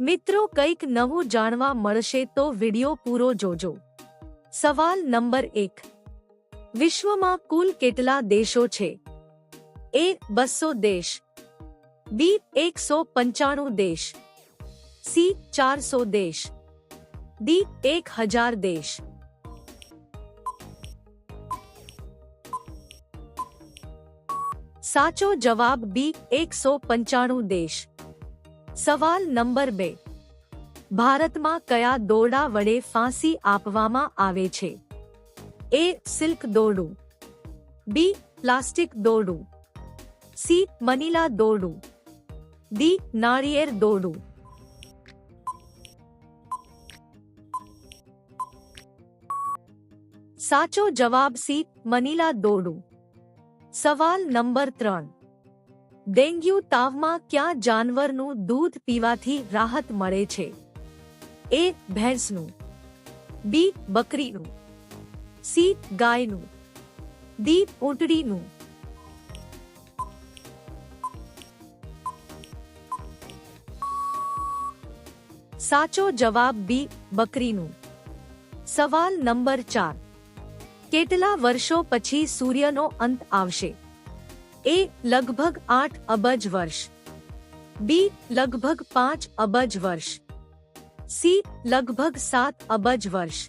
મિત્રો કંઈક નવું જાણવા મળશે તો વિડિયો પૂરો જોજો સવાલ નંબર એક વિશ્વમાં કુલ કેટલા દેશો છે એ બસો દેશ બી એકસો પંચાણું દેશ સી ચારસો દેશ ડી એક હજાર દેશ સાચો જવાબ બી એકસો પંચાણું દેશ સવાલ નંબર બે. ભારતમાં કયા દોરડા વડે ફાંસી આપવામાં આવે છે? એ, સિલ્ક દોરડું. બી, પ્લાસ્ટિક દોરડું. સી, મનીલા દોરડું. ડી નાળિયેર દોરડું. સાચો જવાબ સી, મનીલા દોરડું. સવાલ નંબર ત્રણ. ડેન્ગ્યુ તાવમાં ક્યાં જાનવરનું દૂધ પીવાથી રાહત મળે છે? એ, ભેંસનું. બી, બકરીનું. સી, ગાયનું. ડી ઊંટડીનું સાચો જવાબ બી, બકરીનું. સવાલ નંબર ચાર. કેટલા વર્ષો પછી સૂર્યનો અંત આવશે? એ લગભગ આઠ અબજ વર્ષ બી લગભગ પાંચ અબજ વર્ષ સી લગભગ સાત અબજ વર્ષ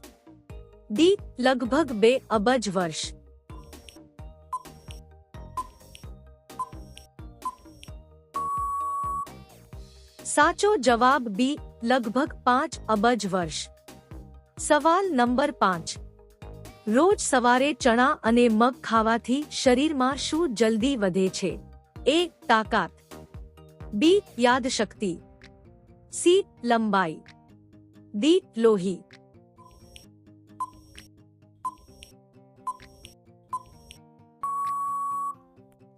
ડી લગભગ બે અબજ વર્ષ સાચો જવાબ બી લગભગ પાંચ અબજ વર્ષ સવાલ નંબર પાંચ રોજ સવારે ચણા અને મગ ખાવાથી શરીરમાં શું જલ્દી વધે છે એ તાકાત બી યાદશક્તિ સી લંબાઈ ડી લોહી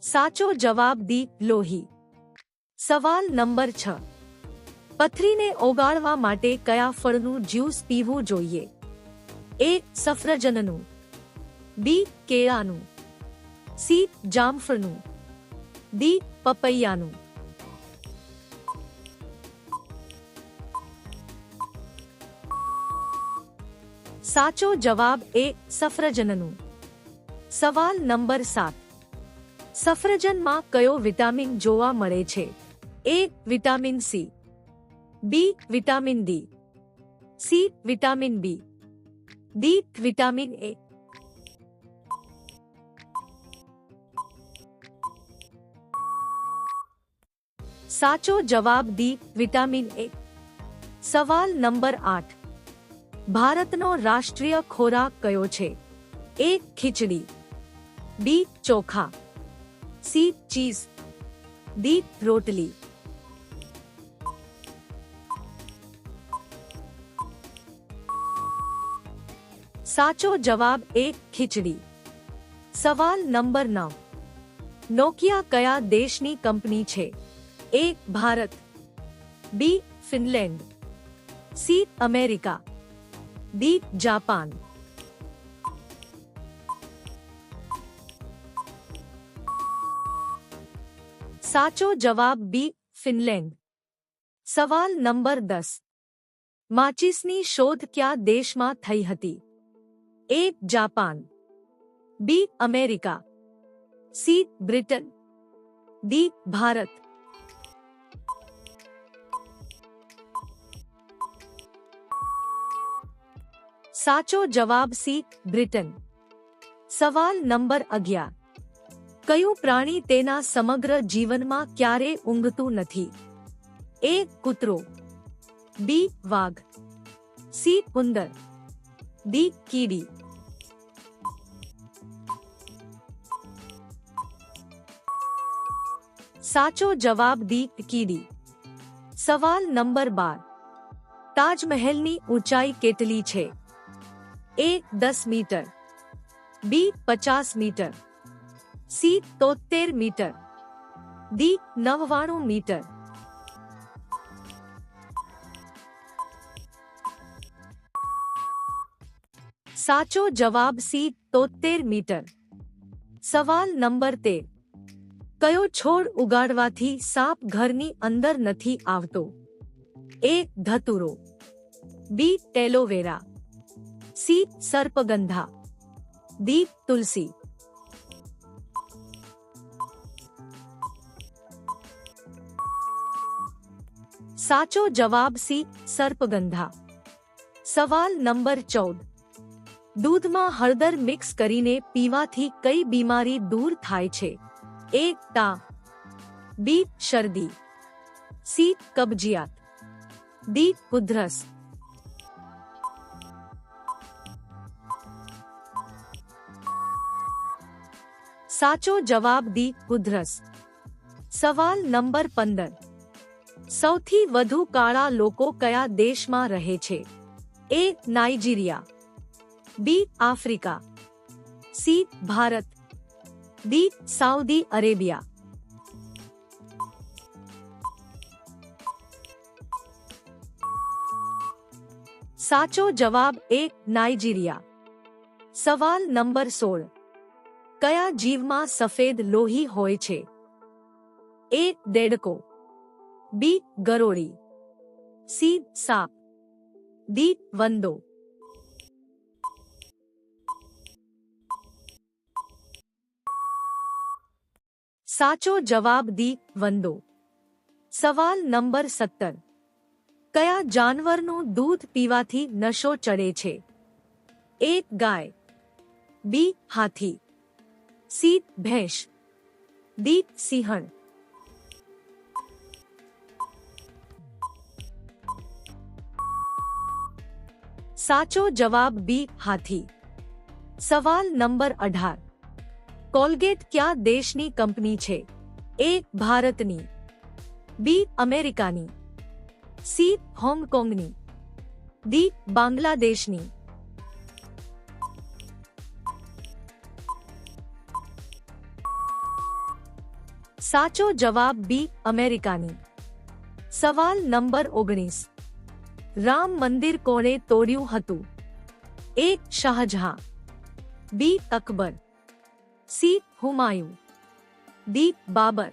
સાચો જવાબ દી લોહી સવાલ નંબર છ પથરીને ઓગાળવા માટે કયા ફળનું જ્યુસ પીવું જોઈએ એ સફરજનનું બી કેળાનું સી જામફળનું ડી પપૈયાનું સાચો જવાબ એ સફરજનનું સવાલ નંબર સાત સફરજનમાં કયો વિટામિન જોવા મળે છે A vitamin C B vitamin D C vitamin B D vitamin A સાચો જવાબ ડી વિટામિન એ સવાલ નંબર આઠ ભારતનો રાષ્ટ્રીય ખોરાક કયો છે એ ખીચડી બી ચોખા સી ચીઝ ડી રોટલી સાચો જવાબ એ ખીચડી સવાલ નંબર નવ નોકિયા કયા દેશની કંપની છે A Bharat B Finland C America D Japan સાચો જવાબ બી ફિનલેન્ડ સવાલ નંબર દસ માચિસની શોધ કયા દેશમાં થઈ હતી A Japan B America C Britain D Bharat સાચો જવાબ સી બ્રિટન સવાલ નંબર અગિયાર કયું પ્રાણી તેના સમગ્ર જીવનમાં ક્યારે ઊંઘતું નથી એ કૂતરો બી વાઘ સી ઉંદર ડી કીડી સાચો જવાબ ડી કીડી સવાલ નંબર બાર તાજમહેલની ઊંચાઈ કેટલી છે એ દસ મીટર બી પચાસ મીટર સી તોતેર મીટર ડી નવ્વાણું મીટર સાચો જવાબ સી તોતેર મીટર સવાલ નંબર તેર કયો છોડ ઉગાડવાથી સાપ ઘરની અંદર નથી આવતો એ ધતુરો બી ટેલોવેરા સી સર્પગંધા ડી તુલસી સાચો જવાબ સી સર્પગંધા સવાલ નંબર ચૌદ દૂધમાં હળદર મિક્સ કરીને પીવાથી કઈ બીમારી દૂર થાય છે એ તા બી શરદી સી કબજિયાત ડી ઉધરસ સાચો જવાબ દી ઉધરસ સવાલ નંબર પંદર સૌથી વધુ કાળા લોકો કયા દેશમાં રહે છે A Nigeria B Africa C Bharat D Saudi Arabia. સાચો જવાબ એ નાઇજીરિયા. સવાલ નંબર સોળ. કયા જીવમાં સફેદ લોહી હોય છે? એ દેડકો. બી ગરોળી. સી સાપ. ડી વંદો. સાચો જવાબ દી વંદો સવાલ નંબર સત્તર કયા જાનવરનું દૂધ પીવાથી નશો ચડે છે એ ગાય બી હાથી સી ભેંસ ડી સિંહણ સાચો જવાબ બી હાથી સવાલ નંબર અઢાર કોલગેટ ક્યાં દેશની કંપની છે એ ભારતની બી અમેરિકાની સી હોંગકોંગની ડી બાંગ્લાદેશની સાચો જવાબ બી અમેરિકાની સવાલ નંબર ઓગણીસ રામ મંદિર કોણે તોડ્યું હતું એ Shahjahan B Akbar C હુમાયું D Babur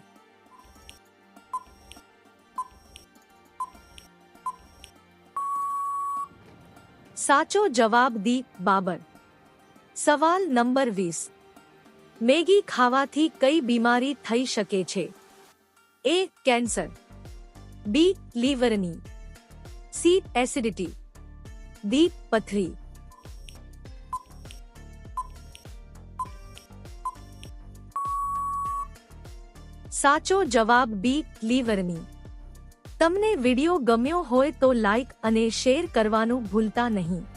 સાચો જવાબ દી બાબર સવાલ નંબર વીસ મેગી ખાવાથી કઈ બીમારી થઈ શકે છે એ કેન્સર બી લીવરની સી એસિડિટી ડી પથરી સાચો જવાબ બી લીવરની તમને વિડિયો ગમ્યો હોય તો લાઈક અને શેર કરવાનું ભૂલતા નહીં.